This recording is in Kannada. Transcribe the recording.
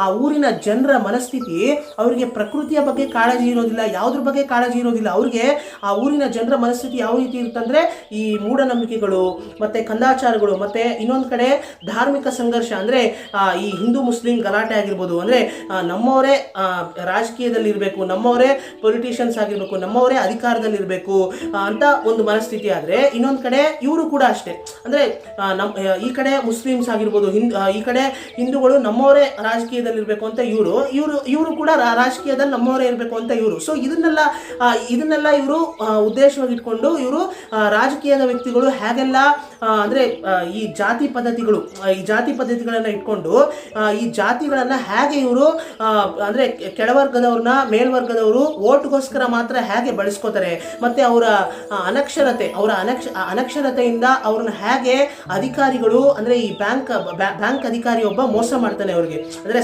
ಆ ಊರಿನ ಜನರ ಮನಸ್ಥಿತಿ ಅವರಿಗೆ ಪ್ರಕೃತಿಯ ಬಗ್ಗೆ ಕಾಳಜಿ ಇರೋದಿಲ್ಲ ಯಾವುದ್ರ ಬಗ್ಗೆ ಕಾಳಜಿ ಇರೋದಿಲ್ಲ. ಅವ್ರಿಗೆ ಆ ಊರಿನ ಜನರ ಮನಸ್ಥಿತಿ ಯಾವ ರೀತಿ ಇರುತ್ತಂದ್ರೆ ಈ ಮೂಢನಂಬಿಕೆಗಳು ಮತ್ತೆ ಕಂದಾಚಾರಗಳು ಮತ್ತೆ ಇನ್ನೊಂದು ಕಡೆ ಧಾರ್ಮಿಕ ಸಂಘರ್ಷ ಅಂದ್ರೆ ಈ ಹಿಂದೂ ಮುಸ್ಲಿಂ ಗಲಾಟೆ ಆಗಿರ್ಬೋದು. ಅಂದ್ರೆ ನಮ್ಮವರೇ ರಾಜಕೀಯದಲ್ಲಿ ಇರಬೇಕು ನಮ್ಮವರೇ ಪೊಲಿಟಿಷಿಯನ್ಸ್ ಆಗಿರ್ಬೇಕು ನಮ್ಮವರೇ ಅಧಿಕಾರದಲ್ಲಿ ಇರಬೇಕು ಅಂತ ಒಂದು ಮನಸ್ಥಿತಿ ಆದ್ರೆ ಇನ್ನೊಂದು ಕಡೆ ಇವರು ಕೂಡ ಅಷ್ಟೇ. ಅಂದ್ರೆ ಆ, ನಮ್ ಈ ಕಡೆ ಮುಸ್ಲಿಮ್ಸ್ ಆಗಿರ್ಬೋದು ಹಿಂದ್ ಈ ಕಡೆ ಹಿಂದೂಗಳು ನಮ್ಮವರೇ ರಾಜಕೀಯದಲ್ಲಿ ಇರಬೇಕು ಅಂತ ಇವರು ಇವರು ಇವರು ಕೂಡ ರಾಜಕೀಯದಲ್ಲಿ ನಮ್ಮವರೇ ಇರಬೇಕು ಅಂತ ಇವರು. ಸೊ ಇದನ್ನೆಲ್ಲ ಇದನ್ನೆಲ್ಲ ಇವರು ಉದ್ದೇಶವಾಗಿ ಇಟ್ಕೊಂಡು ಇವರು ರಾಜಕೀಯದ ವ್ಯಕ್ತಿಗಳು ಹೇಗೆಲ್ಲ ಅಂದರೆ ಈ ಜಾತಿ ಪದ್ಧತಿಗಳು ಈ ಜಾತಿ ಪದ್ಧತಿಗಳನ್ನ ಇಟ್ಕೊಂಡು ಈ ಜಾತಿಗಳನ್ನ ಹೇಗೆ ಇವರು ಅಂದ್ರೆ, ಕೆಳವರ್ಗದವ್ರನ್ನ ಮೇಲ್ವರ್ಗದವರು ಓಟ್ಗೋಸ್ಕರ ಮಾತ್ರ ಹೇಗೆ ಬಳಸ್ಕೋತಾರೆ, ಮತ್ತೆ ಅವರ ಅನಕ್ಷರತೆ, ಅವರ ಅನಕ್ಷ ಅನಕ್ಷರತೆಯಿಂದ ಅವ್ರನ್ನ ಹೇಗೆ ಅಧಿಕಾರಿಗಳು, ಅಂದ್ರೆ ಈ ಬ್ಯಾಂಕ್ ಬ್ಯಾಂಕ್ ಅಧಿಕಾರಿ ಒಬ್ಬ ಮೋಸ ಮಾಡ್ತಾನೆ ಅವ್ರಿಗೆ. ಅಂದ್ರೆ